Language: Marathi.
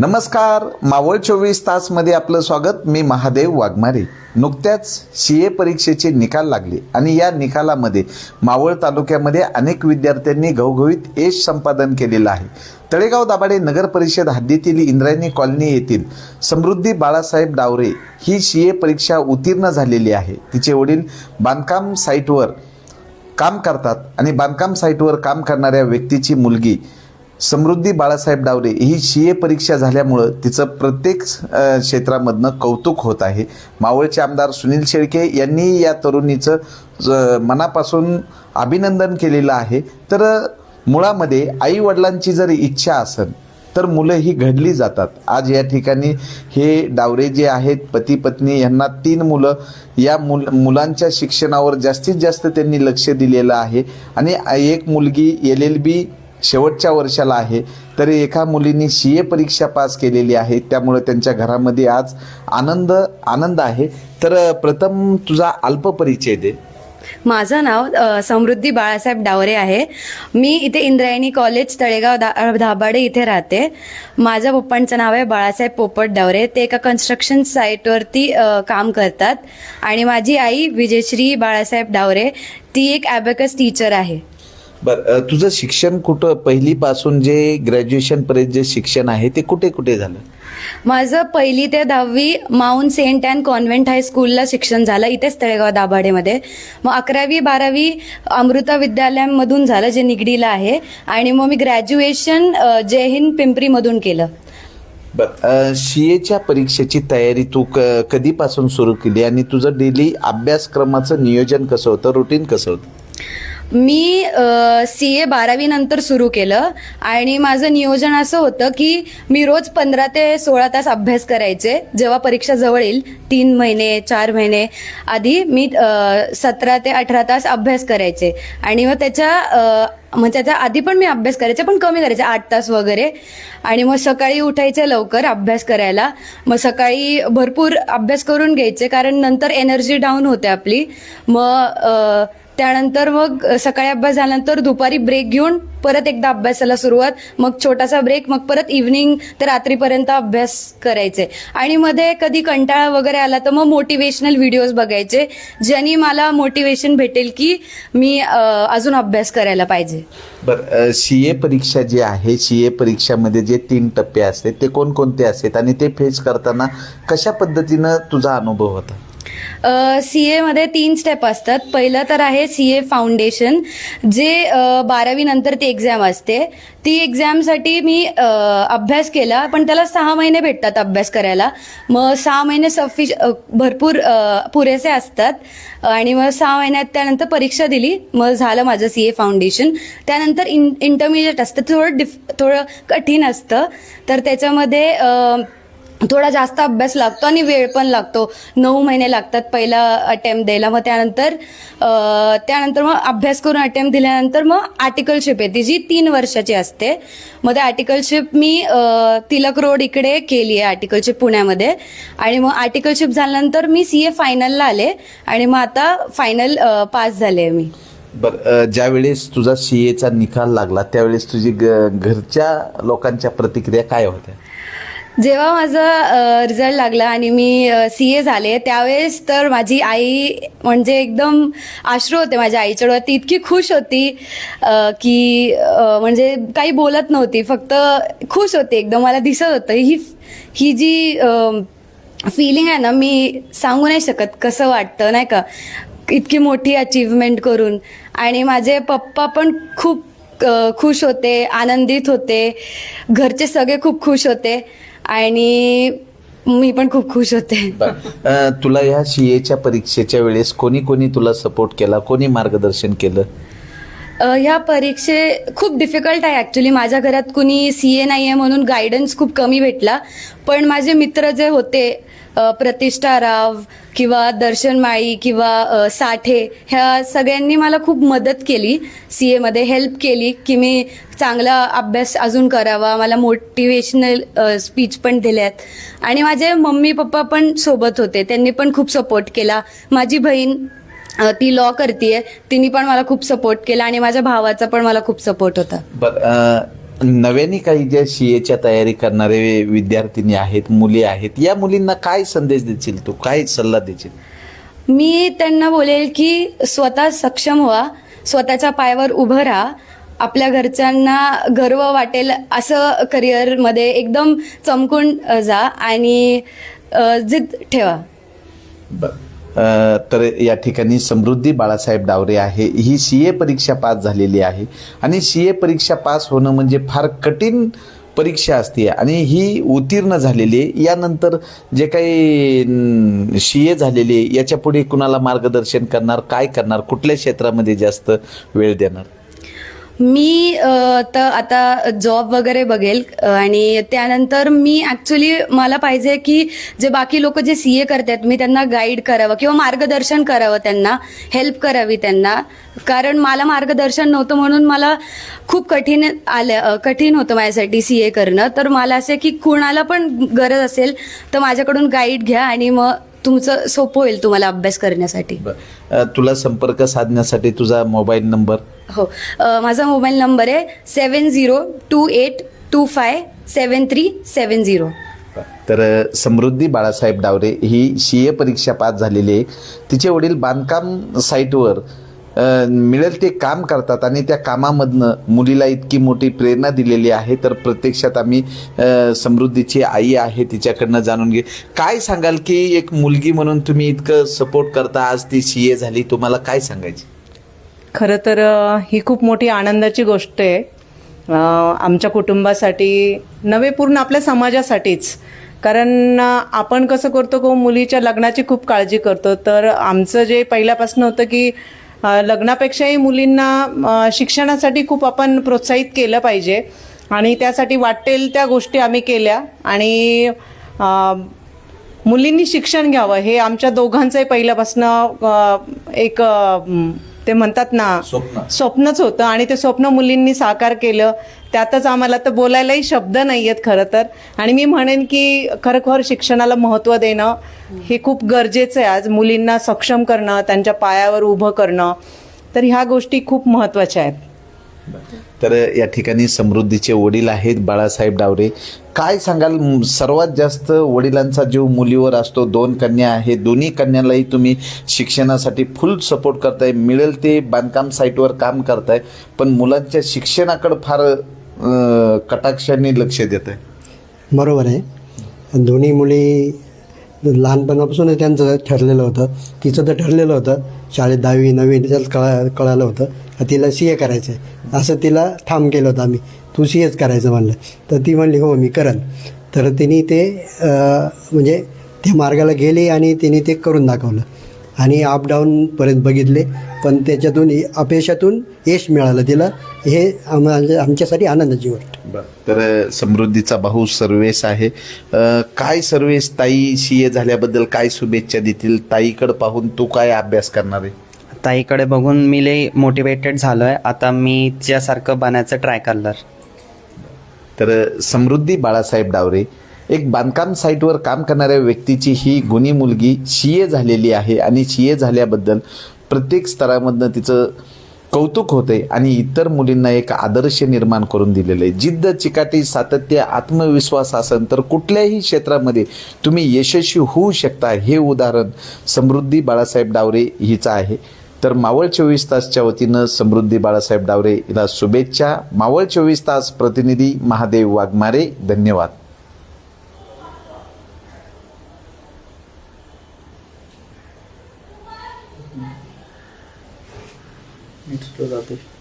नमस्कार मावळ चोवीस तासमध्ये आपलं स्वागत. मी महादेव वाघमारे. नुकत्याच सी ए परीक्षेचे निकाल लागले आणि या निकालामध्ये मावळ तालुक्यामध्ये अनेक विद्यार्थ्यांनी घवघवीत यश संपादन केलेलं आहे. तळेगाव दाभाडे नगर परिषद हद्दीतील इंद्रायणी कॉलनी येथील समृद्धी बाळासाहेब डावरे ही सी ए परीक्षा उत्तीर्ण झालेली आहे. तिचे वडील बांधकाम साईटवर काम करतात आणि बांधकाम साईटवर काम करणाऱ्या व्यक्तीची मुलगी समृद्धी बाळासाहेब डावरे ही सी ए परीक्षा झाल्यामुळं तिचं प्रत्येक क्षेत्रामधनं कौतुक होत आहे. मावळचे आमदार सुनील शेळके यांनी या तरुणीचं ज- मनापासून अभिनंदन केलेलं आहे. तर मुळामध्ये आई वडिलांची जर इच्छा असेल तर मुलं ही घडली जातात. आज या ठिकाणी हे डावरे जे आहेत पती पत्नी यांना तीन मुलं या मुल मुलांच्या शिक्षणावर जास्तीत जास्त त्यांनी लक्ष दिलेलं आहे. आणि एक मुलगी एल एल बी शेवटच्या वर्षाला आहे. तरी एका मुलीने सी ए परीक्षा पास केलेली आहे. त्यामुळे त्यांच्या घरामध्ये आज आनंद आनंद आहे. तर प्रथम तुझा अल्प परिचय दे. माझं नाव समृद्धी बाळासाहेब डावरे आहे. मी इथे इंद्रायणी कॉलेज तळेगाव दा धाबाडे इथे राहते. माझ्या पप्पांचं नाव आहे बाळासाहेब पोपट डावरे. ते एका कन्स्ट्रक्शन साईटवरती काम करतात. आणि माझी आई विजयश्री बाळासाहेब डावरे. ती एक ॲबेकस टीचर आहे. बरं तुझं शिक्षण कुठं? पहिलीपासून जे ग्रॅज्युएशनपर्यंत जे शिक्षण आहे ते कुठे कुठे झालं? माझं पहिली ते दहावी माऊंट सेंट अँड कॉन्व्हेंट हायस्कूलला शिक्षण झालं इथेच तळेगाव दाभाडेमध्ये. मग अकरावी बारावी अमृता विद्यालयामधून झालं जे निगडीला आहे. आणि मग मी ग्रॅज्युएशन जय हिंद पिंपरीमधून केलं. बर सी एच्या परीक्षेची तयारी तू क कधीपासून सुरू केली? आणि तुझं डेली अभ्यासक्रमाचं नियोजन कसं होतं? रुटीन कसं होतं? मी सी ए बारावी नंतर सुरू केलं. आणि माझं नियोजन असं होतं की मी रोज पंधरा ते सोळा तास अभ्यास करायचे. जेव्हा परीक्षा जवळ येईल तीन महिने चार महिने. आधी मी सतरा ते अठरा तास अभ्यास करायचे. आणि मग त्याच्या मग त्याच्या आधी पण मी अभ्यास करायचे पण कमी करायचे आठ तास वगैरे. आणि मग सकाळी उठायचे लवकर अभ्यास करायला. मग सकाळी भरपूर अभ्यास करून घ्यायचे कारण नंतर एनर्जी डाऊन होते आपली. मग त्यानंतर मग सकाळी अभ्यास झाल्यानंतर दुपारी ब्रेक घेऊन परत एकदा अभ्यासाला सुरुवात मग छोटासा ब्रेक मग परत इव्हनिंग ते रात्रीपर्यंत अभ्यास करायचे. आणि मध्ये कधी कंटाळा वगैरे आला तर मग मोटिवेशनल व्हिडिओज बघायचे ज्यांनी मला मोटिवेशन भेटेल की मी अजून अभ्यास करायला पाहिजे. बर सी ए परीक्षा जी आहे सी ए परीक्षामध्ये जे तीन टप्पे असते ते कोणकोणते असतात आणि ते फेस करताना कशा पद्धतीनं तुझा अनुभव होता? सी एमध्ये तीन स्टेप असतात. पहिलं तर आहे सी ए फाउंडेशन जे बारावीनंतर बारावी नंतर ती एक्झाम असते. ती एक्झामसाठी मी अभ्यास केला पण त्याला सहा महिने भेटतात अभ्यास करायला. मग सहा महिने सफिश भरपूर पुरेसे असतात. आणि मग सहा महिन्यात त्यानंतर परीक्षा दिली. मग झालं माझं सी ए फाउंडेशन त्यानंतर इन इंटरमिजिएट असतं. थोडं डिफ थोडं कठीण असतं. तर त्याच्यामध्ये थोडा जास्त अभ्यास लागतो आणि वेळ पण लागतो. नऊ महिने लागतात पहिला अटेम्प्ट द्यायला. मग त्यानंतर त्यानंतर मग अभ्यास करून अटेम्प्ट दिल्यानंतर मग आर्टिकलशिप येते जी तीन वर्षाची असते. मग ते आर्टिकलशिप मी तिलक रोड इकडे केली आहे आर्टिकलशिप पुण्यामध्ये. आणि मग आर्टिकलशिप झाल्यानंतर मी सी ए फायनलला आले. आणि मग आता फायनल पास झाले मी. बर ज्या वेळेस तुझा सी एचा निकाल लागला त्यावेळेस तुझी ग घरच्या लोकांच्या प्रतिक्रिया काय होत्या? जेव्हा माझा रिझल्ट लागला आणि मी सी ए झाले त्यावेळेस तर माझी आई म्हणजे एकदम आश्रू होते माझ्या आईच्या डोळ्यात ती इतकी खुश होती की म्हणजे काही बोलत नव्हती फक्त खुश होती एकदम. मला दिसत होतं ही ही जी फिलिंग आहे ना मी सांगू नाही शकत कसं वाटतं नाही का? इतकी मोठी अचीवमेंट करून. आणि माझे पप्पा पण खूप खुश होते आनंदित होते. घरचे सगळे खूप खुश होते. आणि मी पण खूप खुश होते. अ, तुला ह्या सी एच्या परीक्षेच्या वेळेस कोणी कोणी तुला सपोर्ट केला? कोणी मार्गदर्शन केलं? अ, ह्या परीक्षे खूप डिफिकल्ट आहे ॲक्च्युली माझ्या घरात कुणी सी ए नाही आहे म्हणून गायडन्स खूप कमी भेटला. पण माझे मित्र जे होते प्रतिष्ठा राव किंवा दर्शन माळी किंवा साठे ह्या सगळ्यांनी मला खूप मदत केली. सी एमध्ये हेल्प केली की मी चांगला अभ्यास अजून करावा. मला मोटिवेशनल स्पीच पण दिल्यात. आणि माझे मम्मी पप्पा पण सोबत होते. त्यांनी पण खूप सपोर्ट केला. माझी बहीण ती लॉ करते तिने पण मला खूप सपोर्ट केला आणि माझ्या भावाचा पण मला खूप सपोर्ट होता. नव्याने काही ज्या सी एच्या तयारी करणारे विद्यार्थिनी आहेत मुली आहेत या मुलींना काय संदेश देशील तू? काय सल्ला देशील? मी त्यांना बोलेल की स्वतः सक्षम व्हा स्वतःच्या पायावर उभं राहा आपल्या घरच्यांना गर्व वाटेल असं करिअरमध्ये एकदम चमकून अ, जा आणि अ, जिद ठेवा. अ, तर या ठिकाणी समृद्धी बाळासाहेब डावरे आहे. ही सी ए परीक्षा पास झालेली आहे. आणि सी ए परीक्षा पास होणं म्हणजे फार कठीण परीक्षा असते. आणि ही उत्तीर्ण झालेली आहे. यानंतर जे काही सी ए झालेली आहे कुणाला मार्गदर्शन करणार काय करणार कुठल्या क्षेत्रामध्ये जास्त वेळ देणार? मी तर आता जॉब वगैरे बघेल आणि त्यानंतर मी ॲक्च्युली मला पाहिजे की जे बाकी लोक जे सी ए करतात मी त्यांना गाईड करावं किंवा मार्गदर्शन करावं त्यांना हेल्प करावी त्यांना. कारण मला मार्गदर्शन नव्हतं म्हणून मला खूप कठीण आलं कठीण होतं माझ्यासाठी सी ए करणं. तर मला असं की कुणाला पण गरज असेल तर माझ्याकडून गाईड घ्या आणि मग तुमचं सोपं होईल तुम्हाला अभ्यास करण्यासाठी. अ, तुला संपर्क साधण्यासाठी तुझा मोबाईल नंबर? हो. अ, माझा मोबाईल नंबर आहे seven zero two eight two five seven three seven zero. तर अ, समृद्धी बाळासाहेब डावरे ही सी ए परीक्षा पास झालेली आहे. तिचे वडील बांधकाम साईटवर मिळेल ते काम करतात आणि त्या कामामधनं मुलीला इतकी मोठी प्रेरणा दिलेली आहे तर प्रत्यक्षात आम्ही समृद्धीची आई आहे तिच्याकडनं जाणून घे. काय सांगाल की एक मुलगी म्हणून तुम्ही इतकं सपोर्ट करता आज ती सी ए झाली तुम्हाला काय सांगायची? खरं तर ही खूप मोठी आनंदाची गोष्ट आहे. आमच्या कुटुंबासाठी नव्हे पूर्ण आपल्या समाजासाठीच. कारण आपण कसं करतो को मुलीच्या लग्नाची खूप काळजी करतो. तर आमचं जे पहिल्यापासून होतं की लग्नापेक्षाही मुलींना शिक्षणासाठी खूप आपण प्रोत्साहित केलं पाहिजे. आणि त्यासाठी वाटेल त्या गोष्टी आम्ही केल्या. आणि मुलींनी शिक्षण घ्यावं हे आमच्या दोघांचंही पहिल्यापासनं एक ते म्हणतात ना स्वप्न. स्वप्नच होतं आणि ते स्वप्न मुलींनी साकार केलं. त्यातच आम्हाला तर बोलायलाही शब्द नाही आहेत खरं तर. आणि मी म्हणेन की खरोखर शिक्षणाला महत्त्व देणं हे खूप गरजेचं आहे. आज मुलींना सक्षम करणं त्यांच्या पायावर उभं करणं तर ह्या गोष्टी खूप महत्त्वाच्या आहेत. तर या ठिकाणी समृद्धीचे वडील आहेत बाळासाहेब डावरे. काय सांगाल? सर्वात जास्त वडिलांचा जीव मुलीवर असतो दोन कन्या आहे दोन्ही कन्यालाही तुम्ही शिक्षणासाठी फुल सपोर्ट करताय. मिळेल ते बांधकाम साईटवर काम करताय पण मुलांच्या शिक्षणाकडे फार कटाक्षाने लक्ष देत आहे बरोबर आहे. दोन्ही मुली लहानपणापासूनच त्यांचं ठरलेलं होतं तिचं तर ठरलेलं होतं. शाळेत दहावी नववी त्याच्यात कळा कळालं होतं. तिला सी ए करायचं आहे असं तिला ठाम केलं होतं आम्ही. तू सी एच करायचं म्हणलं. तर ती म्हणली हो मी करन तर तिने ते म्हणजे त्या मार्गाला गेली आणि तिने ते करून दाखवलं. आणि अपडाऊनपर्यंत बघितले. पण त्याच्यातून अपयशातून यश मिळालं तिला. हे आम्हा आमच्यासाठी आनंदाची गोष्ट. तर समृद्धीचा भाऊ सर्वेश आहे. अं, काय सर्वेश ताई सी ए झाल्याबद्दल काय शुभेच्छा देतील? ताईकडे पाहून तू काय अभ्यास करणार आहे? ताईकडे बघून मी लई मोटिवेटेड झालो आहे आता मी तिच्यासारखं बनायचं ट्राय करणार. तर समृद्धी बाळासाहेब डावरे एक बांधकाम साईटवर काम करणाऱ्या व्यक्तीची ही गुणी मुलगी सी ए झालेली आहे आणि सी ए झाल्याबद्दल प्रत्येक स्तरामधनं तिचं कौतुक होते आणि इतर मुलींना एक आदर्श निर्माण करून दिलेलं आहे. जिद्द चिकाटी सातत्य आत्मविश्वास असेल तर कुठल्याही क्षेत्रामध्ये तुम्ही यशस्वी होऊ शकता हे उदाहरण समृद्धी बाळासाहेब डावरे हिचं आहे. तर मावळ चोवीस तासच्या वतीनं समृद्धी बाळासाहेब डावरे हिला शुभेच्छा. मावळ चोवीस तास प्रतिनिधी महादेव वाघमारे धन्यवाद. जाते.